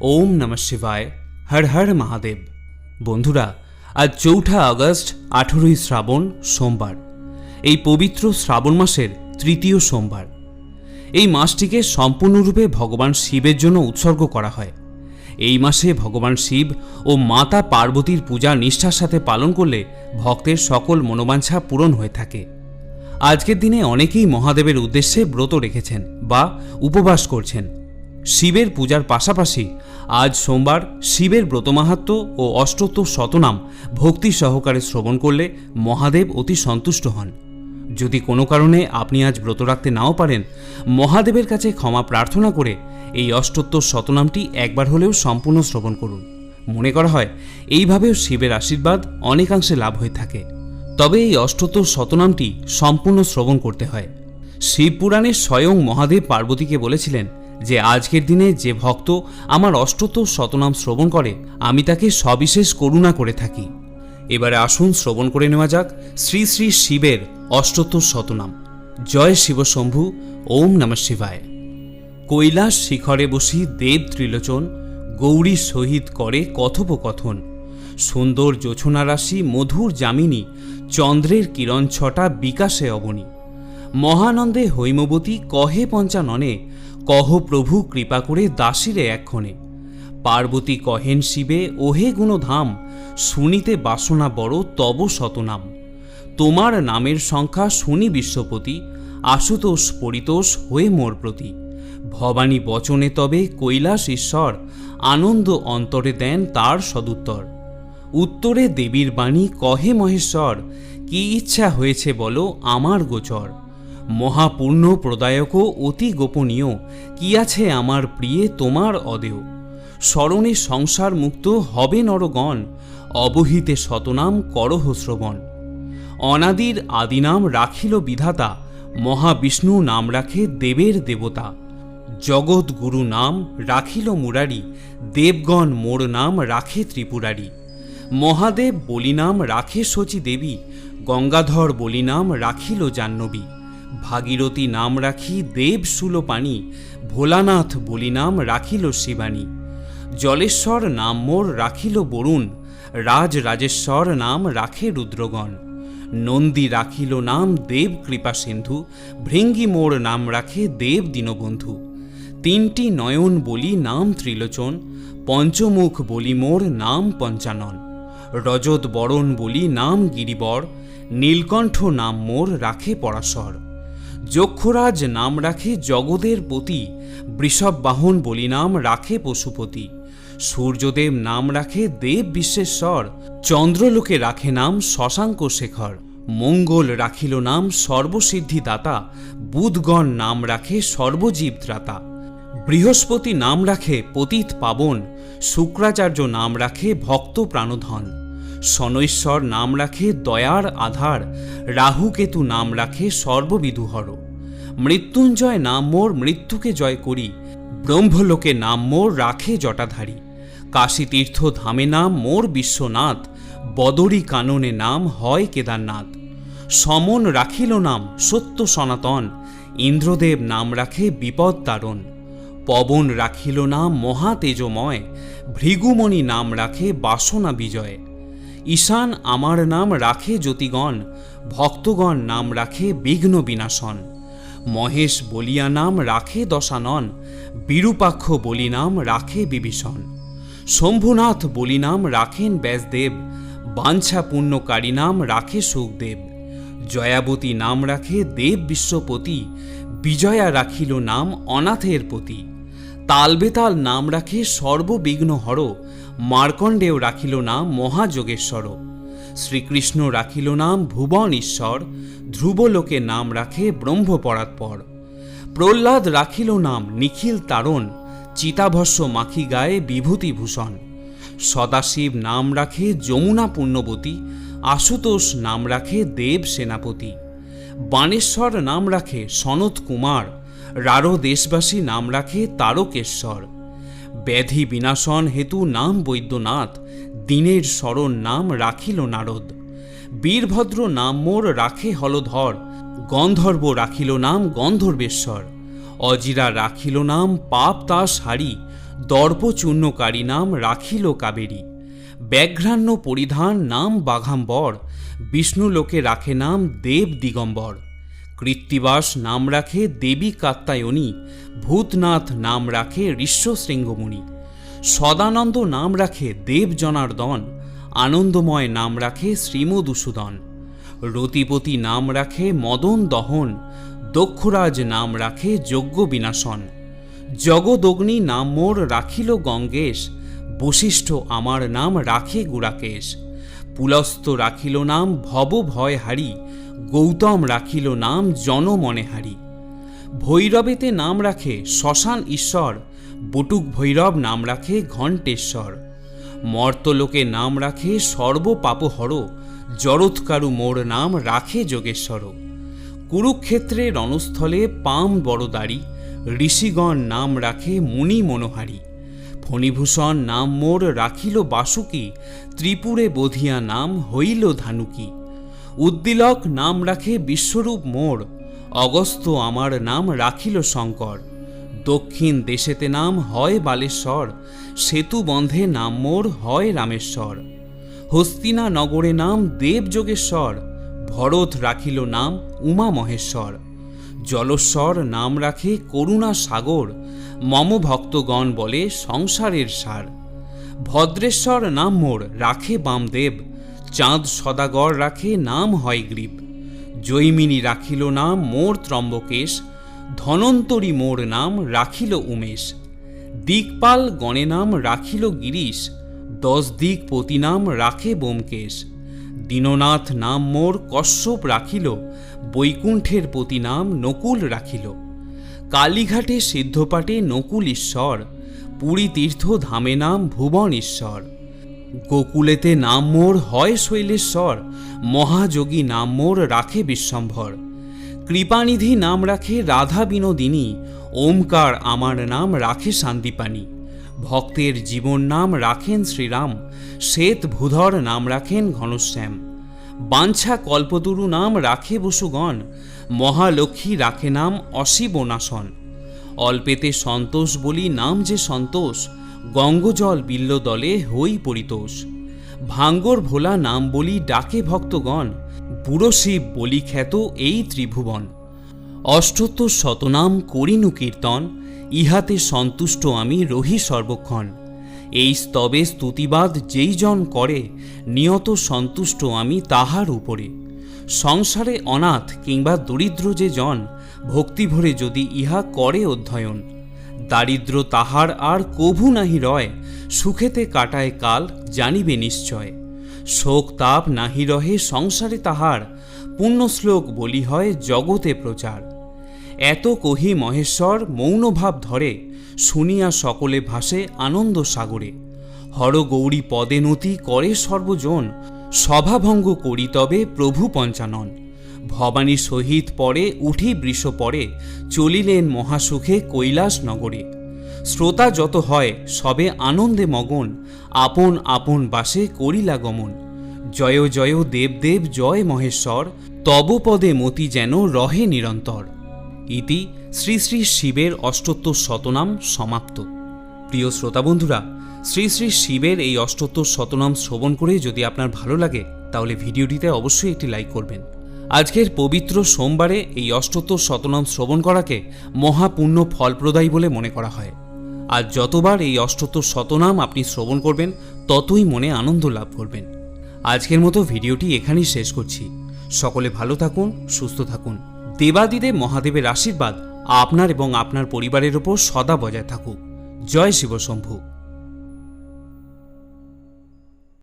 ওম নমঃ শিবায়, হর হর মহাদেব। বন্ধুরা, আজ চৌঠা আগস্ট, আঠেরোই শ্রাবণ, সোমবার। এই পবিত্র শ্রাবণ মাসের তৃতীয় সোমবার। এই মাসটিকে সম্পূর্ণরূপে ভগবান শিবের জন্য উৎসর্গ করা হয়। এই মাসে ভগবান শিব ও মাতা পার্বতীর পূজা নিষ্ঠার সাথে পালন করলে ভক্তের সকল মনোবাঞ্ছা পূরণ হয়ে থাকে। আজকের দিনে অনেকেই মহাদেবের উদ্দেশ্যে ব্রত রেখেছেন বা উপবাস করছেন। শিবের পূজার পাশাপাশি আজ সোমবার শিবের ব্রতমাহাত্ম ও অষ্টোত্তর শতনাম ভক্তি সহকারে শ্রবণ করলে মহাদেব অতি সন্তুষ্ট হন। যদি কোনো কারণে আপনি আজ ব্রত রাখতে নাও পারেন, মহাদেবের কাছে ক্ষমা প্রার্থনা করে এই অষ্টোত্তর শতনামটি একবার হলেও সম্পূর্ণ শ্রবণ করুন। মনে করা হয়, এইভাবেও শিবের আশীর্বাদ অনেকাংশে লাভ হয়ে থাকে। তবে এই অষ্টোত্তর শতনামটি সম্পূর্ণ শ্রবণ করতে হয়। শিবপুরাণে স্বয়ং মহাদেব পার্বতীকে বলেছিলেন যে আজকের দিনে যে ভক্ত আমার অষ্টোত্তর শতনাম শ্রবণ করে, আমি তাকে সবিশেষ করুণা করে থাকি। এবারে আসুন শ্রবণ করে নেওয়া যাক শ্রী শ্রী শিবের অষ্টোত্তর শতনাম। জয় শিবশম্ভু ওম নমঃ শিবায়। কৈলাস শিখরে বসি দেব ত্রিলোচন, গৌরী সহিত করে কথোপকথন। সুন্দর জোছনা রাশি মধুর যামিনী, চন্দ্রের কিরণ ছটা বিকাশে অবনী। মহানন্দে হৈমবতী কহে পঞ্চাননে, কহ প্রভু কৃপা করে দাসীরে এক্ষণে। পার্বতী কহেন শিবে, ওহে গুণধাম, শুনিতে বাসনা বড়, তব শতনাম। তোমার নামের সংখ্যা শুনি বিশ্বপতি, আশুতোষ পরিতোষ হয়ে মোর প্রতি। ভবানী বচনে তবে কৈলাস ঈশ্বর, আনন্দ অন্তরে দেন তার সদুত্তর। উত্তরে দেবীর বাণী কহে মহেশ্বর, কি ইচ্ছা হয়েছে বলো আমার গোচর। মহাপূর্ণ প্রদায়ক অতি গোপনীয়। কি আছে আমার প্রিয়ে তোমার অদেয় স্মরণে সংসার মুক্ত হবে নরগণ, অবহিতে শতনাম করহ শ্রবণ। অনাদির আদিনাম রাখিল বিধাতা, মহাবিষ্ণু নাম রাখে দেবের দেবতা। জগৎ গুরু নাম রাখিল মুরারি, দেবগণ মোর নাম রাখে ত্রিপুরারি। মহাদেব বলি নাম রাখে শচী দেবী গঙ্গাধর বলি নাম রাখিল জাহ্নবী। ভাগীরথী নাম রাখি, দেব পানি ভোলানাথ বলি নাম রাখিল শিবানী। জলেশ্বর নাম মোর রাখিল বরুণ। রাজ রাজেশ্বর নাম রাখে রুদ্রগণ। নন্দী রাখিল নাম দেব কৃপা সিন্ধু। ভৃঙ্গি মোর নাম রাখে দেব দীনবন্ধু। তিনটি নয়ন বলি নাম ত্রিলোচন। পঞ্চমুখ বলি মোর নাম পঞ্চানন। রজত বরণ বলি নাম গিরিবর। নীলকণ্ঠ নাম মোর রাখে পরাশর। যক্ষরাজ নাম রাখে জগদের পতি বৃষভ বাহন বলি নাম রাখে পশুপতি। সূর্যদেব নাম রাখে দেব বিশ্বেশ্বর, চন্দ্রলোকে রাখে নাম শশাঙ্ক শেখর। মঙ্গল রাখিল নাম সর্বসিদ্ধি দাতা বুধগণ নাম রাখে সর্বজীব ত্রাতা বৃহস্পতি নাম রাখে পতিত পাবন, শুক্রাচার্য নাম রাখে ভক্ত প্রাণধন। শনৈশ্বর নাম রাখে দয়ার আধার, রাহুকেতু নাম রাখে সর্ববিধুহর মৃত্যুঞ্জয় নাম মোর, মৃত্যুকে জয় করি। ব্রহ্মলোকে নাম মোর, রাখে জটাধারী। কাশীতীর্থ ধামে নাম মোর বিশ্বনাথ, বদরী কাননে নাম হয় কেদারনাথ। সমন রাখিল নাম সত্য সনাতন, ইন্দ্রদেব নাম রাখে বিপদ তারণ। পবন রাখিল নাম মহা তেজময়, ভৃগুমণি নাম রাখে বাসনা বিজয়। ঈশান আমার নাম রাখে জ্যোতিগণ, ভক্তগণ নাম রাখে বিঘ্ন বিনাশন। মহেশ বলিয়া নাম রাখে দশানন, বিরূপাক্ষ বলি নাম রাখে বিভীষণ। শম্ভুনাথ বলি নাম রাখেন ব্যাসদেব বাঞ্ছা পুণ্যকারী নাম রাখে সুখদেব। জয়াবতী নাম রাখে দেব বিশ্বপতি, বিজয়া রাখিল নাম অনাথের পতি। তালবেতাল নাম রাখে সর্ববিঘ্ন হর মার্কণ্ডেয় রাখিল নাম মহাযোগেশ্বর। শ্রীকৃষ্ণ রাখিল নাম ভুবন ঈশ্বর ধ্রুবলোকে নাম রাখে ব্রহ্মপরাৎপর। প্রহ্লাদ রাখিল নাম নিখিল তারণ। চিতাভস্য মাখি গায়ে বিভূতিভূষণ। সদাশিব নাম রাখে যমুনা পুণ্যবতী। আশুতোষ নাম রাখে দেব সেনাপতি। বাণেশ্বর নাম রাখে সনত কুমার। রারো দেশবাসী নাম রাখে তারকেশ্বর। ব্যাধি বিনাশন হেতু নাম বৈদ্যনাথ, দিনের স্মরণ নাম রাখিল নারদ। বীরভদ্র নাম মোর রাখে হলধর, গন্ধর্ব রাখিল নাম গন্ধর্বেশ্বর। অজিরা রাখিল নাম পাপ তাস হারি, দর্পচূর্ণকারী নাম রাখিল কাবেরী। ব্যাঘ্রাণ্য পরিধান নাম বাঘাম্বর বিষ্ণু লোকে রাখে নাম দেব দিগম্বর। কৃত্তিবাস নাম রাখে দেবী কাত্তায়নী ভূতনাথ নাম রাখে ঋষ্য শৃঙ্গমুনি সদানন্দ নাম রাখে দেব জনার্দন, আনন্দময় নাম রাখে শ্রীমদূষুদন রতিপতি নাম রাখে মদন দহন, দক্ষরাজ নাম রাখে যজ্ঞ বিনাশন। জগদগ্নি নাম মোর রাখিল গঙ্গেশ, বশিষ্ঠ আমার নাম রাখে গুড়াকেশ। পুলস্ত রাখিল নাম ভব ভয় হারি গৌতম রাখিল নাম জনমনেহারি। ভৈরবেতে নাম রাখে শ্মশান ঈশ্বর, বটুক ভৈরব নাম রাখে ঘণ্টেশ্বর। মর্তলোকে নাম রাখে সর্বপাপহর, জরৎকারু মোর নাম রাখে যোগেশ্বর। কুরুক্ষেত্রে রণস্থলে পাম বড়দারি, ঋষিগণ নাম রাখে মুনি মনোহারী। ফণিভূষণ নাম মোর রাখিল বাসুকি, ত্রিপুরে বধিয়া নাম হইল ধানুকি। উদ্দিলক নাম রাখে বিশ্বরূপ মোর। অগস্ত আমার নাম রাখিল শঙ্কর। দক্ষিণ দেশেতে নাম হয় বালেশ্বর, সেতু বন্ধে নাম মোর হয় রামেশ্বর। হস্তিনা নগরে নাম দেবযোগেশ্বর ভরত রাখিল নাম উমা মহেশ্বর। জলস্বর নাম রাখে করুণা সাগর, মম ভক্তগণ বলে সংসারের সার। ভদ্রেশ্বর নাম মোর, রাখে বামদেব। চাঁদ সদাগর রাখে, নাম হয় গ্রীব। জৈমিনী রাখিল নাম, মোর ত্রম্বকেশ। ধনন্তরী মোর নাম, রাখিল উমেশ। দিকপাল গণে নাম, রাখিল গিরিশ। দশ দিক পতি নাম, রাখে বোমকেশ। দীননাথ নাম মোর, কশ্যপ রাখিল। বৈকুণ্ঠের পতি নাম, নকুল রাখিল। কালীঘাটে সিদ্ধপাটে নকুল ঈশ্বর। পুরী তীর্থ ধামে নাম, ভুবন ঈশ্বর। গোকুলেতে নাম মোর হয় শৈলেশ্বর, মহাযোগী নাম মোর রাখে বিশ্বম্ভর। কৃপানিধি নাম রাখে রাধা বিনোদিনী, ওমকার আমার নাম রাখে শান্তিপানি ভক্তের জীবন নাম রাখেন শ্রীরাম, শ্বেত ভূধর নাম রাখেন ঘনশ্যাম। বাঞ্ছা কল্পতরু নাম রাখে বসুগণ, মহালক্ষ্মী রাখে নাম অশিবনাশন। অল্পেতে সন্তোষ বলি নাম যে সন্তোষ গঙ্গজল বিল্ল দলে হই পরিতোষ। ভাঙ্গর ভোলা নাম বলি ডাকে ভক্তগণ, বুড়ো শিব বলি খ্যাত এই ত্রিভুবন। অষ্টোত্তর শতনাম করিনু কীর্তন, ইহাতে সন্তুষ্ট আমি রহি সর্বক্ষণ। এই স্তবে স্তুতিবাদ যেই জন করে, নিয়ত সন্তুষ্ট আমি তাহার উপরে। সংসারে অনাথ কিংবা দরিদ্র যে জন ভক্তিভরে যদি ইহা করে অধ্যয়ন। দারিদ্র তাহার আর কভু নাহি রয়, সুখেতে কাটায় কাল জানিবে নিশ্চয়। শোক তাপ নাহি রহে সংসারে তাহার পুণ্যশ্লোক বলি হয় জগতে প্রচার। এত কহি মহেশ্বর মৌনভাব ধরে, শুনিয়া সকলে ভাসে আনন্দ সাগরে। হর গৌরী পদে নতি করে সর্বজন, সভাভঙ্গ করি তবে প্রভু পঞ্চানন। ভবানী সহিত পরে উঠি বৃষ পরে, চলিলেন মহাসুখে কৈলাস নগরে। শ্রোতা যত হয়, সবে আনন্দে মগন, আপন আপন বাসে করিলা গমন। জয় জয় দেবদেব জয় মহেশ্বর, তব পদে মতি যেন রহে নিরন্তর। ইতি শ্রী শ্রী শিবের অষ্টোত্তর শতনাম সমাপ্ত। প্রিয় শ্রোতা বন্ধুরা, শ্রী শ্রী শিবের এই অষ্টোত্তর শতনাম শ্রবণ করে যদি আপনার ভালো লাগে, তাহলে ভিডিওটিতে অবশ্যই একটি লাইক করবেন। আজকের পবিত্র সোমবারে এই অষ্টোত্তর শতনাম শ্রবণ করাকে মহাপুণ্য ফলপ্রদায়ী বলে মনে করা হয়। আর যতবার এই অষ্টোত্তর শতনাম আপনি শ্রবণ করবেন, ততই মনে আনন্দ লাভ করবেন। আজকের মতো ভিডিওটি এখানেই শেষ করছি। সকলে ভালো থাকুন, সুস্থ থাকুন। দেবাদিদেব মহাদেবের আশীর্বাদ আপনার এবং আপনার পরিবারের ওপর সদা বজায় থাকুক। জয় শিবশম্ভু।